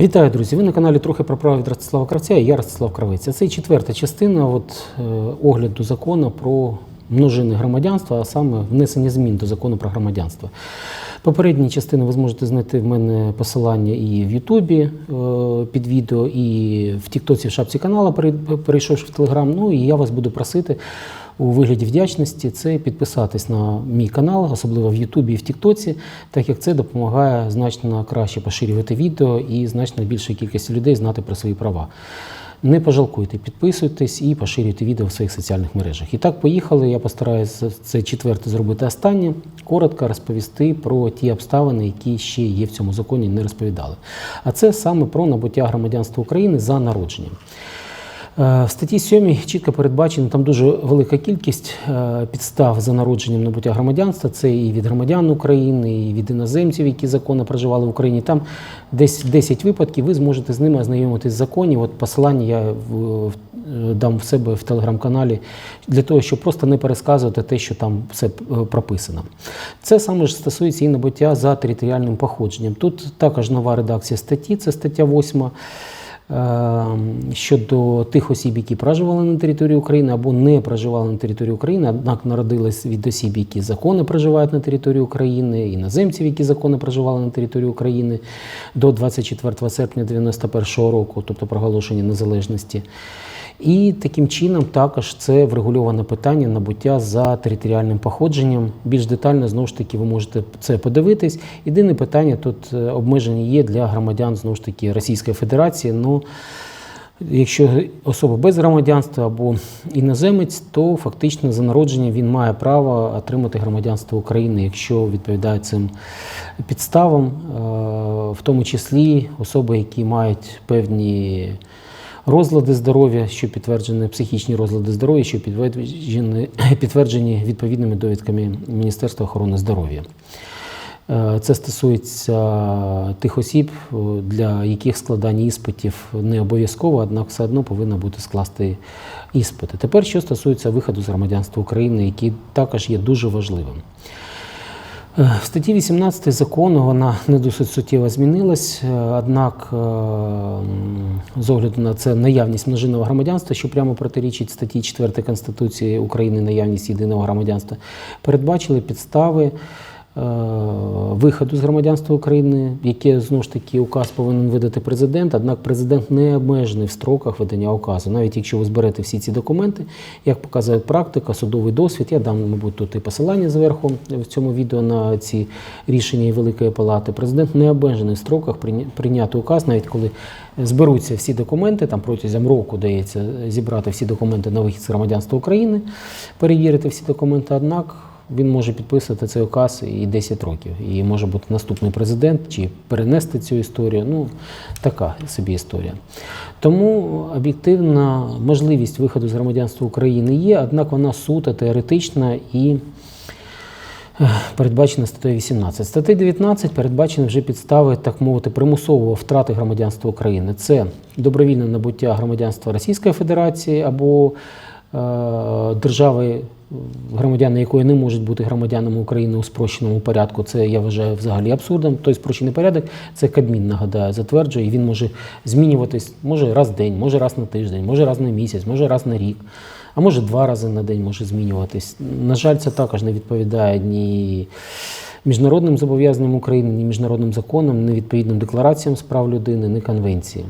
Вітаю, друзі! Ви на каналі трохи про право від Ростислава Кравця і я Ростислав Кравець. Це четверта частина от, е, огляду закону про множинне громадянство, а саме внесення змін до закону про громадянство. Попередні частини ви зможете знайти в мене посилання і в Ютубі е, під відео, і в Тіктоці в шапці канала, перейшовши в Телеграм. Ну і я вас буду просити у вигляді вдячності це підписатись на мій канал, особливо в Ютубі і в Тіктоці, так як це допомагає значно краще поширювати відео і значно більшій кількості людей знати про свої права. Не пожалкуйте, підписуйтесь і поширюйте відео в своїх соціальних мережах. І так, поїхали. Я постараюся це четверте зробити останнє. Коротко розповісти про ті обставини, які ще є в цьому законі, не розповідали. А це саме про набуття громадянства України за народженням. Е, В статті 7 чітко передбачено там дуже велика кількість е, підстав за народженням набуття громадянства. Це і від громадян України, і від іноземців, які законно проживали в Україні. Там десь 10 випадків. Ви зможете з ними ознайомитись в законі. От посилання я е, дам в себе в телеграм-каналі для того, щоб просто не пересказувати те, що там все прописано. Це саме ж стосується і набуття за територіальним походженням. Тут також нова редакція статті, це стаття 8 е, щодо тих осіб, які проживали на території України або не проживали на території України, однак народились від осіб, які законно проживають на території України, іноземців, які законно проживали на території України до 24 серпня 1991 року, тобто проголошення незалежності. І таким чином також це врегульоване питання набуття за територіальним походженням. Більш детально знову ж таки ви можете це подивитись. Єдине питання тут е, обмеження є для громадян знову ж таки Російської Федерації. Ну якщо особа без громадянства або іноземець, то фактично за народження він має право отримати громадянство України, якщо відповідає цим підставам, е, в тому числі особи, які мають певні розлади здоров'я, що підтверджені психічні розлади здоров'я, що підтверджені, підтверджені відповідними довідками Міністерства охорони здоров'я. Е, Це стосується тих осіб, для яких складання іспитів не обов'язково, однак все одно повинно бути скласти іспити. Тепер, що стосується виходу з громадянства України, який також є дуже важливим. Е, В статті 18 закону вона не досить суттєво змінилась, е, однак, е, з огляду на це наявність множинного громадянства, що прямо протирічить статті 4 Конституції України наявність єдиного громадянства, передбачили підстави виходу з громадянства України, яке знову ж таки указ повинен видати президент. Однак президент не обмежений в строках видання указу. Навіть якщо ви зберете всі ці документи, як показує практика, судовий досвід, я дам, мабуть, тут і посилання зверху в цьому відео на ці рішення Великої Палати. Президент не обмежений в строках прийня- прийняти указ, навіть коли зберуться всі документи, там протягом року дається зібрати всі документи на вихід з громадянства України, перевірити всі документи. Однак він може підписувати цей указ і 10 років. І може бути наступний президент чи перенести цю історію. Ну, така собі історія. Тому об'єктивна можливість виходу з громадянства України є, однак вона суто теоретична і е, передбачена статтею 18. Статтею 19 передбачені вже підстави, так мовити, примусового втрати громадянства України. Це добровільне набуття громадянства Російської Федерації або е, держави, громадяни якої не можуть бути громадянами України у спрощеному порядку. Це я вважаю взагалі абсурдом. Той спрощений порядок це Кабмін нагадаю, затверджує, і він може змінюватись може раз в день, може раз на тиждень, може раз на місяць, може раз на рік. А може два рази на день може змінюватись. На жаль, це також не відповідає ні міжнародним зобов'язанням України, ні міжнародним законам, ні відповідним деклараціям з прав людини, ні конвенції.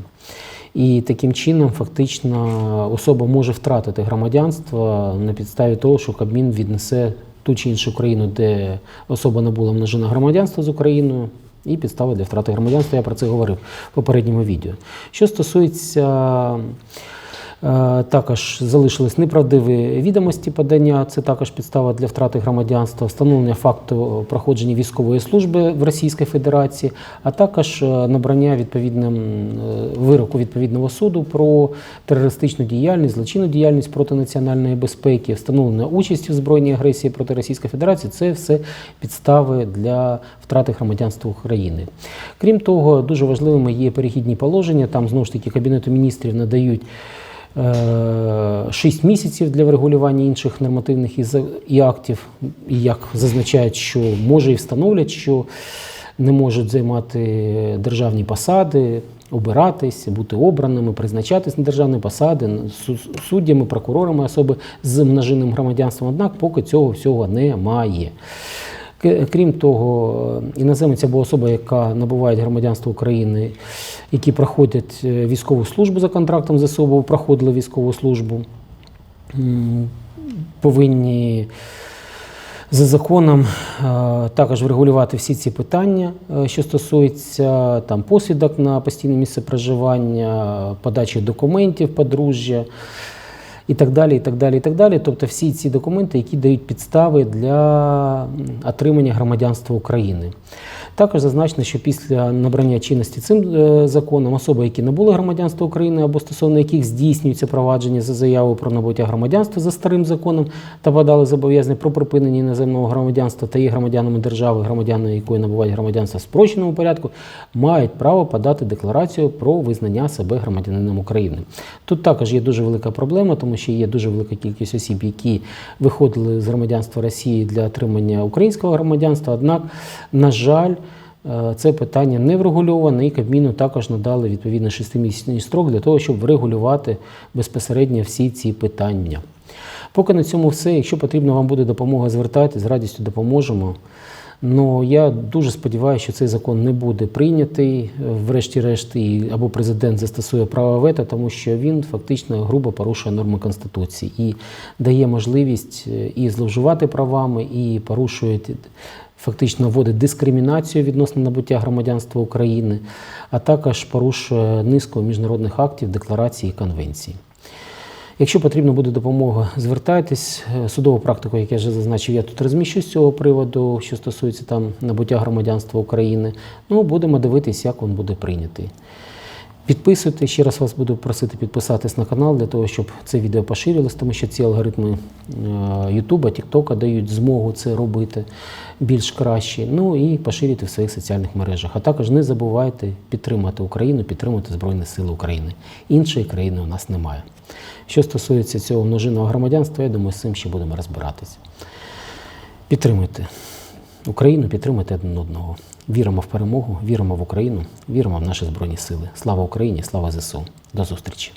І таким чином, фактично, особа може втратити громадянство на підставі того, що Кабмін віднесе ту чи іншу країну, де особа набула множина громадянства з Україною, і підстави для втрати громадянства. Я про це говорив в попередньому відео. Що стосується Також залишились неправдиві відомості подання. Це також підстава для втрати громадянства, встановлення факту проходження військової служби в Російській Федерації, а також е, набрання відповідним е, вироку відповідного суду про терористичну діяльність, злочинну діяльність проти національної безпеки, встановлення участі в збройній агресії проти Російської Федерації. Це все підстави для втрати громадянства України. Крім того, дуже важливими є перехідні положення. Там знову ж таки Кабінету міністрів надають. 6 місяців для врегулювання інших нормативних і актів, і як зазначають, що може і встановлять, що не можуть займати державні посади, обиратись, бути обраними, призначатись на державні посади, суддями, прокурорами особи з множинним громадянством. Однак поки цього всього немає. Крім того, іноземець або особа, яка набуває громадянство України, які проходять е, військову службу за контрактом ЗСУ, або проходили військову службу, повинні за законом е, також врегулювати всі ці питання, е, що стосуються там посвідок на постійне місце проживання, подачі документів подружжя і так далі. і так далі, і так далі. Тобто всі ці документи, які дають підстави для отримання громадянства України. Також зазначено, що після набрання чинності цим е, законом особи, які набули громадянство України або стосовно яких здійснюється провадження за заявою про набуття громадянства за старим законом та подали зобов'язання про припинення іноземного громадянства та є громадянами держави, громадяни якої набувають громадянство в спрощеному порядку, мають право подати декларацію про визнання себе громадянином України. Тут також є дуже велика проблема, тому що є дуже велика кількість осіб, які виходили з громадянства Росії для отримання українського громадянства. Однак, на жаль, це питання не врегульоване, і Кабміну також надали відповідно шестимісячний строк для того, щоб врегулювати безпосередньо всі ці питання. Поки на цьому все. Якщо потрібна вам буде допомога, звертайтесь, з радістю допоможемо. Ну я дуже сподіваюся, що цей закон не буде прийнятий, е, врешті-решт, і або президент застосує право вето, тому що він фактично грубо порушує норми Конституції і дає можливість е, і зловживати правами, і порушує фактично вводить дискримінацію відносно набуття громадянства України, а також порушує низку міжнародних актів, декларацій і конвенцій. Якщо потрібна буде допомога, звертайтесь. Судову практику, як я вже зазначив, я тут розміщу з цього приводу, що стосується там набуття громадянства України. Ну, будемо дивитись, як він буде прийнятий. Підписуйте, ще раз вас буду просити підписатись на канал для того, щоб це відео поширилось, тому що ці алгоритми Ютуба, Тіктока дають змогу це робити більш краще. Ну і поширюйте в своїх соціальних мережах. А також не забувайте підтримати Україну, підтримати Збройні Сили України. Іншої країни у нас немає. Що стосується цього множинного громадянства, я думаю, з цим ще будемо розбиратися. Підтримуйте Україну, підтримуйте один одного. Віримо в перемогу, віримо в Україну, віримо в наші Збройні Сили. Слава Україні, слава ЗСУ. До зустрічі!